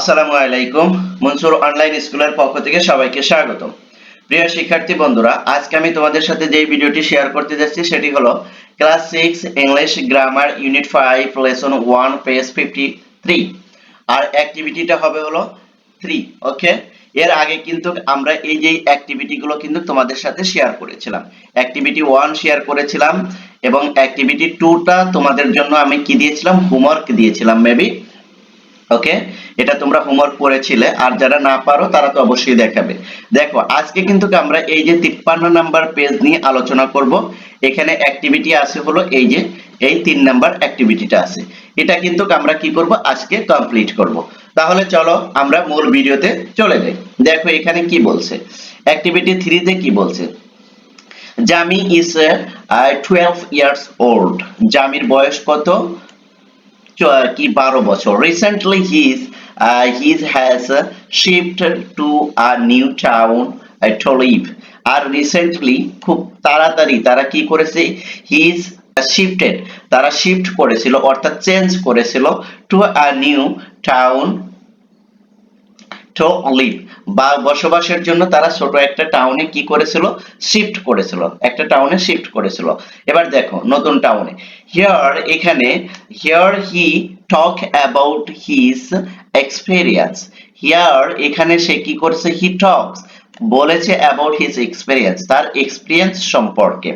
আসসালামু আলাইকুম, মনসুর অনলাইন স্কুলের পক্ষ থেকে সবাইকে স্বাগতম। প্রিয় শিক্ষার্থী বন্ধুরা, আজকে আমি তোমাদের সাথে যে ভিডিওটি শেয়ার করতে যাচ্ছি, সেটি হলো class six English grammar unit five lesson one page fifty three আর অ্যাক্টিভিটিটা হবে হলো থ্রি ওকে এর আগে কিন্তু আমরা এই যে অ্যাক্টিভিটিগুলো কিন্তু তোমাদের সাথে শেয়ার করেছিলাম। অ্যাক্টিভিটি ওয়ান শেয়ার করেছিলাম এবং অ্যাক্টিভিটি টুটা তোমাদের জন্য আমি কি দিয়েছিলাম? হোমওয়ার্ক দিয়েছিলাম মেবি ওকে এটা তোমরা হোমওয়ার্ক করেছিলে আর যারা না পারো তারা তো অবশ্যই দেখাবে। দেখো, আজকে কিন্তু আমরা এই যে তিপ্পান্ন নাম্বার পেজ নিয়ে আলোচনা করব। এখানে অ্যাক্টিভিটি আছে হলো এই যে, এই তিন নাম্বার অ্যাক্টিভিটিটা আছে। এটা কিন্তু আমরা কি করব? আজকে কমপ্লিট করব। তাহলে চলো আমরা মূল ভিডিওতে চলে যাই। দেখো, এখানে কি বলছে? অ্যাক্টিভিটি থ্রিতে কি বলছে? Jami is twelve years old Jamir বয়স কত? কি, বারো বছর। Recently he his his has shifted to a new town to live R recently খুব তাড়াতাড়ি তারা কি করেছে? হিজ শিফটেড তারা শিফট করেছিল, অর্থাৎ চেঞ্জ করেছিল to a new town to live বা বসবাসের জন্য তারা ছোট একটা টাউনে কি করেছিল? শিফট করেছিল। একটা টাউনে শিফট করেছিল। এবার দেখো, নতুন টাউনে হিয়ার এখানে here he talk about his experience here এখানে সে কি করছে? হি টকস বলেছে অ্যাবাউট হিজ এক্সপেরিয়েন্স তার এক্সপিরিয়েন্স সম্পর্কে।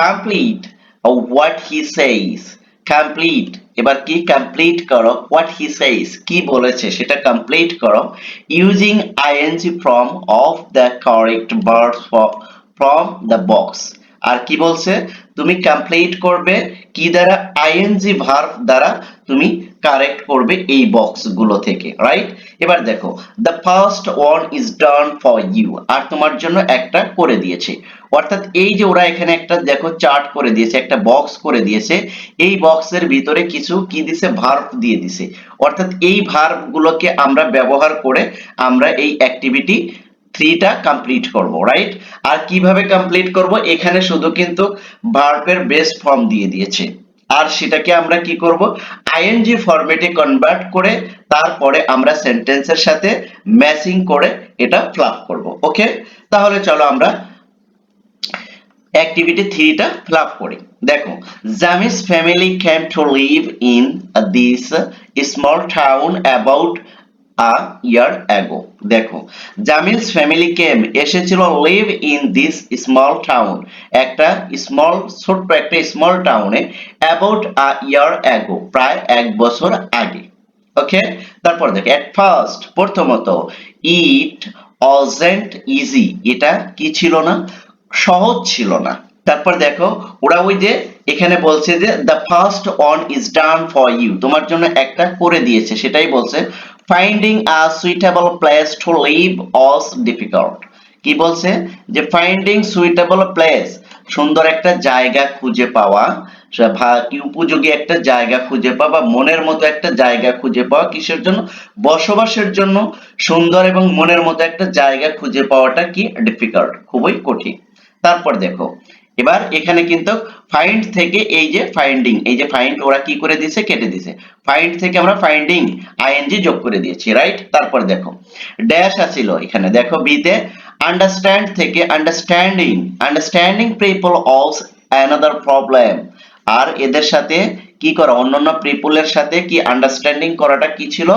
Complete what he says complete এবার কি কমপ্লিট করো? হোয়াট হি সেইস কি বলেছে সেটা কমপ্লিট করো। Using ING from of the correct verb from the box আর কি বলছে? তুমি কমপ্লিট করবে, কি দ্বারা? আইএনজি ভার্ব দ্বারা তুমি কারেক্ট করবে এই বক্সগুলো থেকে রাইট এবার দেখো the first one is done for you আর তোমার জন্য একটা করে দিয়েছে। অর্থাৎ এই যে ওরা এখানে একটা, দেখো চার্ট করে দিয়েছে, একটা বক্স করে দিয়েছে, এই বক্সের ভিতরে কিছু কি দিছে? ভার্ব দিয়ে দিছে। অর্থাৎ এই ভার্ব গুলোকে আমরা ব্যবহার করে আমরা এই অ্যাক্টিভিটি থ্রিটা কমপ্লিট করব রাইট আর কীভাবে কমপ্লিট করব? এখানে শুধু কিন্তু ভার্বের বেস ফর্ম দিয়ে দিয়েছে। আর সেটাকে আমরা কি করব? আইএনজি ফরম্যাটে কনভার্ট করে তারপরে আমরা সেন্টেন্সের সাথে ম্যাচিং করে এটা ফ্লাপ করব ওকে তাহলে চলো আমরা অ্যাক্টিভিটি থ্রিটা ফ্লাপ করি। দেখো Jamie's family came to live in this small town about a year ago দেখো জামিলস ফ্যামিলি এসেছিল live in this small town একটা স্মল ছোট্ট একটা স্মল টাউনে অ্যাবাউট আ ইয়ার অ্যাগো প্রায় এক বছর আগে। ওকে তারপর দেখো এট ফার্স্ট প্রথমত ইট অজেন্ট ইজি এটা কি ছিল না? সহজ ছিল না। তারপর দেখো, ওরা ওই যে এখানে বলছে যে the first one is done for you তোমার জন্য একটা করে দিয়েছে, সেটাই বলছে finding a suitable place to live is difficult কি বলছে? যে ফাইন্ডিং সুইটেবল প্লেস সুন্দর একটা জায়গা খুঁজে পাওয়া উপযোগী একটা জায়গা খুঁজে পাওয়া, বা মনের মতো একটা জায়গা খুঁজে পাওয়া, কিসের জন্য? বসবাসের জন্য সুন্দর এবং মনের মতো একটা জায়গা খুঁজে পাওয়াটা কি ডিফিকাল্ট খুবই কঠিন। তারপর দেখো, এবার এখানে কিন্তু ফাইন্ড থেকে এই যে ফাইন্ডিং এই যে ফাইন্ড ওরা কি করে দিয়েছে? কেটে দিয়েছে। ফাইন্ড থেকে আমরা ফাইন্ডিং আইএনজি যোগ করে দিয়েছি রাইট তারপর দেখো ড্যাশ আছিল এখানে। দেখো বিতে আন্ডারস্ট্যান্ড থেকে understanding understanding people also another problem আর এদের সাথে কি করা? অন্যান্য পিপলের সাথে কি আন্ডারস্ট্যান্ডিং করাটা কি ছিল?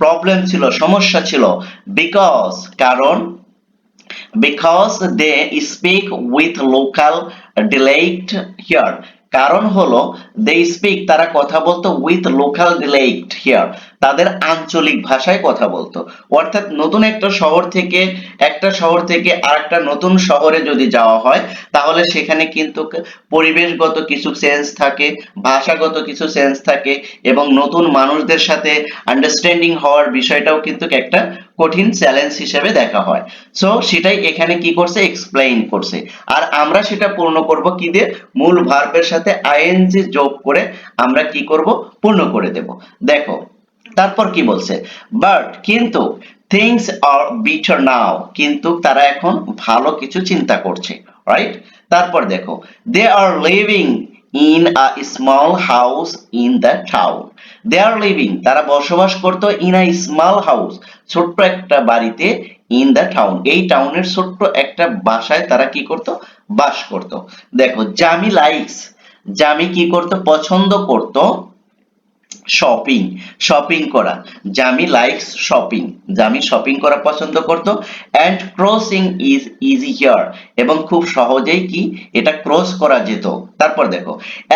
প্রবলেম ছিল, সমস্যা ছিল। বিকজ কারণ because they speak with local dialect here কারণ হলো they speak তারা কথা বলতো with local dialect here তাদের আঞ্চলিক ভাষায় কথা বলতো। অর্থাৎ নতুন একটা শহর থেকে একটা শহর থেকে আরেকটা নতুন শহরে যদি যাওয়া হয়, তাহলে সেখানে কিন্তু পরিবেশগত কিছু সেন্স থাকে, ভাষাগত কিছু সেন্স থাকে এবং নতুন মানুষদের সাথে আন্ডারস্ট্যান্ডিং হওয়ার বিষয়টাও কিন্তু একটা কঠিন চ্যালেঞ্জ হিসেবে দেখা হয়। সো সেটাই এখানে কি করছে? এক্সপ্লেইন করছে। আর আমরা সেটা পূর্ণ করব কি দিয়ে? মূল ভার্বের সাথে আইএনজি যোগ করে আমরা কি করব? পূর্ণ করে দেব। দেখো তারপর কি বলছে? বাট কিন্তু থিংস আর বিটার নাও কিন্তু তারা এখন ভালো কিছু চিন্তা করছে রাইট তারপর দেখো they are living in a small house in the town they are living তারা বসবাস করতো ইন আ স্মল হাউস ছোট্ট একটা বাড়িতে ইন দ্য টাউন এই টাউনের ছোট্ট একটা বাসায় তারা কি করত? বাস করত। দেখো জামি লাইকস জামি কি করত? পছন্দ করত শপিং শপিং করা। Jamie likes shopping Jamie shopping করা পছন্দ করত। And crossing is easy here এবং খুব সহজেই কি এটা ক্রস করা যেত। তারপর দেখো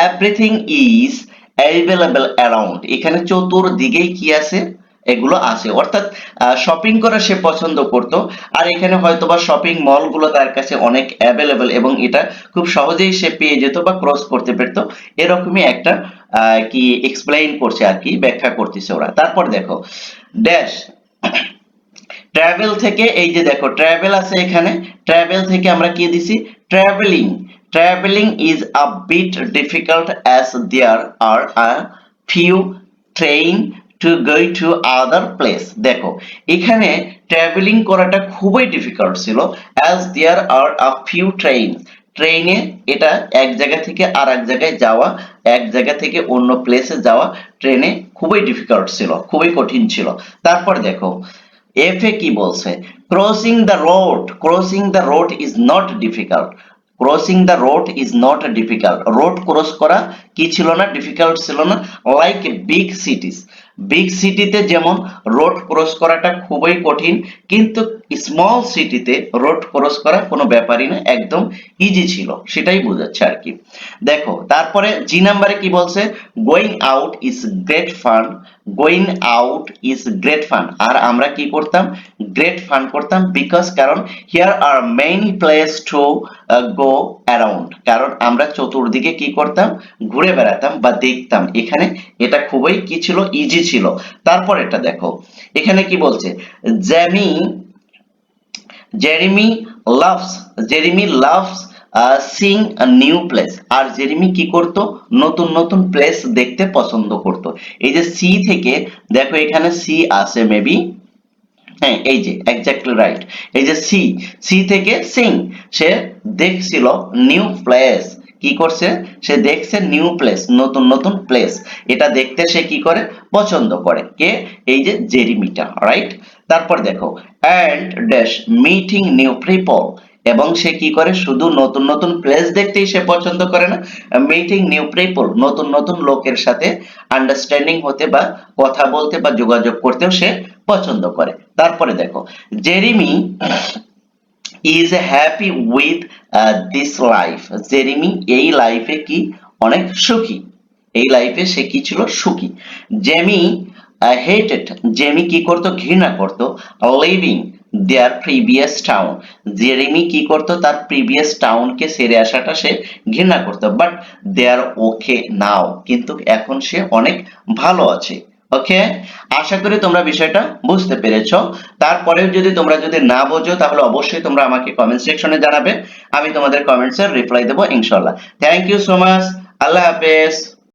এভরিথিং ইজ অ্যাভেলেবল অ্যারাউন্ড এখানে চতুর্দিকেই কি আছে? এগুলো আছে। অর্থাৎ শপিং করা সে পছন্দ করত। আর এখানে হয়তো বা শপিং মলগুলো তার কাছে অনেক অ্যাভেলেবল এবং এটা খুব সহজেই সে পেয়ে যেত বা ক্রস করতে পারতো। এরকমই একটা কি এক্সপ্লেইন করছে আর কি, ব্যাখ্যা করতেছে ওরা। তারপর দেখো ড্যাশ ট্রাভেল থেকে, এই যে দেখো ট্রাভেল আছে এখানে। ট্রাভেল থেকে আমরা কি দিছি? Travelling travelling is a bit difficult as there are a few train to go to other place দেখো, এখানে ট্রাভেলিং করাটা খুবই ডিফিকাল্ট ছিল as there are a few train ট্রেনে এটা এক জায়গা থেকে আর এক জায়গায় যাওয়া, এক জায়গা থেকে অন্য প্লেসে যাওয়া ট্রেনে খুবই ডিফিকাল্ট ছিল, খুবই কঠিন ছিল। তারপর দেখো এফ এ কি বলছে? Crossing the road crossing the road is not difficult crossing the road is not difficult road cross করা কি ছিল না? ডিফিকাল্ট ছিল না লাইক বিগ সিটিস বিগ সিটিতে যেমন রোড ক্রস করাটা খুবই কঠিন কিন্তু স্মল সিটিতে রোড ক্রস করা কোনো ব্যাপারই না, একদম ইজি ছিল, সেটাই বোঝাচ্ছে আর কি। দেখো, তারপরে জি নাম্বারে কি বলছে? Going out is great fun going out is great fun আর আমরা কি করতাম? গ্রেট ফান করতাম বিকজ কারণ here are many place to go around কারণ আমরা চতুর্দিকে কি করতাম? ঘুরে বেড়াতাম বা দেখতাম। এখানে এটা খুবই কি ছিল? ইজি ছিল। তারপর এটা দেখো। এখানে কি বলছে? Jamie Jeremy loves Jeremy loves seeing new place আর জেরিমি কি করত? নতুন নতুন প্লেস দেখতে পছন্দ করত। এই যে সি থেকে, দেখো এখানে সি আছে মেবি হ্যাঁ এই যে এক্স্যাক্টলি রাইট এই যে সি সি থেকে সিং সে দেখছিল নিউ প্লেস কি করছে? সে দেখছে নিউ প্লেস নতুন নতুন প্লেস এটা দেখতে সে কি করে? পছন্দ করে। কে? এই যে জেরিমিটা রাইট তারপর দেখো and dash meeting new people এবং সে কি করে? শুধু নতুন নতুন প্লেস দেখতেই সে পছন্দ করে না। মিটিং নিউ পিপল নতুন নতুন লোকের সাথে আন্ডারস্ট্যান্ডিং হতে বা কথা বলতে বা যোগাযোগ করতেও সে পছন্দ করে। তারপরে দেখো Jeremy is happy with this life Jeremy এই লাইফে কি অনেক সুখী? এই লাইফে সে কি ছিল? সুখী। জেমি হেটেড জেমি কি করতো? ঘৃণা করতো। Living there previous town Jeremy কি করতো? তার প্রিভিয়াস টাউনকে সেরে আসাটা সে ঘৃণা করতো। বাট দেয়ার ওকে নাও কিন্তু এখন সে অনেক ভালো আছে। ওকে আশা করি তোমরা বিষয়টা বুঝতে পেরেছ। তারপরেও যদি তোমরা যদি না বোঝো, তাহলে অবশ্যই তোমরা আমাকে কমেন্ট সেকশনে জানাবে। আমি তোমাদের কমেন্টসের রিপ্লাই দেবো ইনশাল্লাহ থ্যাংক ইউ সো মাচ আল্লাহ হাফেজ।